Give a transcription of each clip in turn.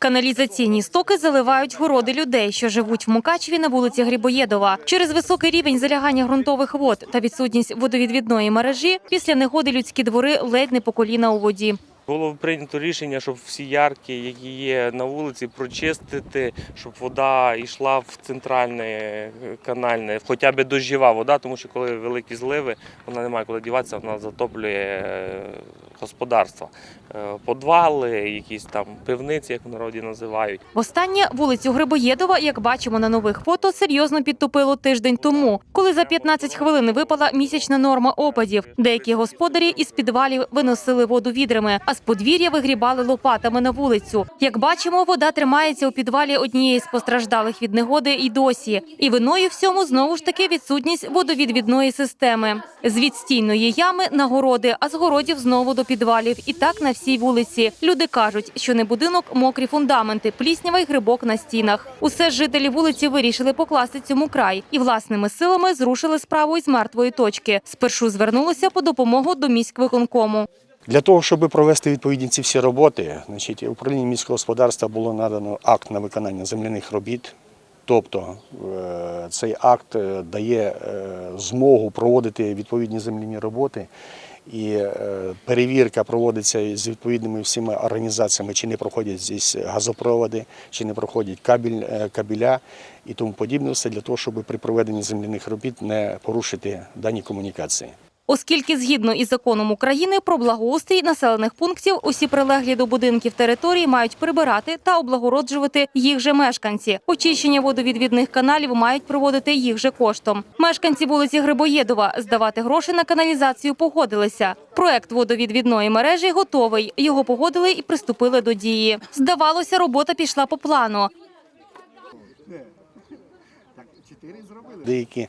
Каналізаційні стоки заливають городи людей, що живуть в Мукачеві на вулиці Грибоєдова. Через високий рівень залягання ґрунтових вод та відсутність водовідвідної мережі після негоди людські двори ледь не по коліна у воді. Було прийнято рішення, щоб всі ярки, які є на вулиці, прочистити, щоб вода йшла в центральне е, канальне, хоча б дощова вода, тому що коли великі зливи, вона не має куди діватися, вона затоплює е, господарства. Е, Подвали, якісь там пивниці, як в народі називають. Востаннє вулицю Грибоєдова, як бачимо на нових фото, серйозно підтопило тиждень тому, коли за 15 хвилин випала місячна норма опадів. Деякі господарі із підвалів виносили воду відрами, а з подвір'я вигрібали лопатами на вулицю. Як бачимо, вода тримається у підвалі однієї з постраждалих від негоди і досі. І виною всьому знову ж таки відсутність водовідвідної системи. З відстійної ями на городи, а з городів знову до підвалів. І так на всій вулиці. Люди кажуть, що не будинок, мокрі фундаменти, пліснява й грибок на стінах. Усе ж жителі вулиці вирішили покласти цьому край і власними силами зрушили справу із мертвої точки. Спершу звернулися по допомогу до міськвиконкому. Для того, щоб провести відповідні ці всі роботи, значить, управління міського господарства було надано акт на виконання земляних робіт. Тобто е, цей акт е, дає е, змогу проводити відповідні земляні роботи, і е, перевірка проводиться з відповідними всіма організаціями, чи не проходять здесь газопроводи, чи не проходять кабель, е, кабеля і тому подібне, все для того, щоб при проведенні земляних робіт не порушити дані комунікації. Оскільки згідно із законом України про благоустрій населених пунктів усі прилеглі до будинків території мають прибирати та облагороджувати їх же мешканці. Очищення водовідвідних каналів мають проводити їх же коштом. Мешканці вулиці Грибоєдова здавати гроші на каналізацію погодилися. Проект водовідвідної мережі готовий. Його погодили і приступили до дії. Здавалося, робота пішла по плану. Деякі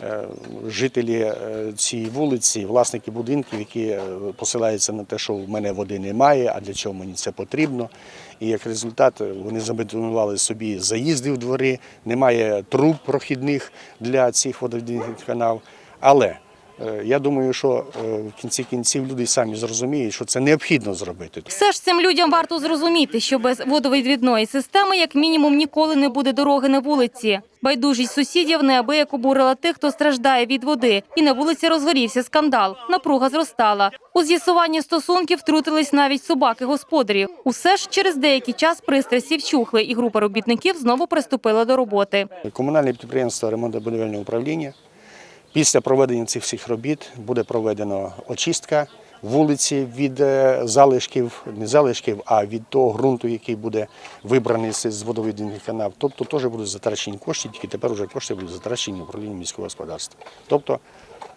е, жителі е, цієї вулиці, власники будинків, які е, посилаються на те, що в мене води немає, а для чого мені це потрібно. І як результат вони забетонували собі заїзди в двори, немає труб прохідних для цих водовідних каналів. Але я думаю, що е, в кінці кінців люди самі зрозуміють, що це необхідно зробити. Все ж цим людям варто зрозуміти, що без водовідвідної системи, як мінімум, ніколи не буде дороги на вулиці. Байдужість сусідів неабияк обурила тих, хто страждає від води, і на вулиці розгорівся скандал. Напруга зростала. У з'ясуванні стосунків втрутились навіть собаки господарів. Усе ж через деякий час пристрасті вчухли, і група робітників знову приступила до роботи. Комунальне підприємство ремонтно-будівельне управління. Після проведення цих всіх робіт буде проведено очистка вулиці від е, залишків, не залишків, а від того ґрунту, який буде вибраний з водовідних канав. Тобто теж будуть затрачені кошти, тільки тепер вже кошти будуть затрачені управлінням міського господарства, тобто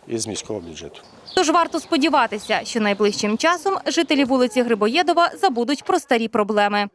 із міського бюджету. Тож варто сподіватися, що найближчим часом жителі вулиці Грибоєдова забудуть про старі проблеми.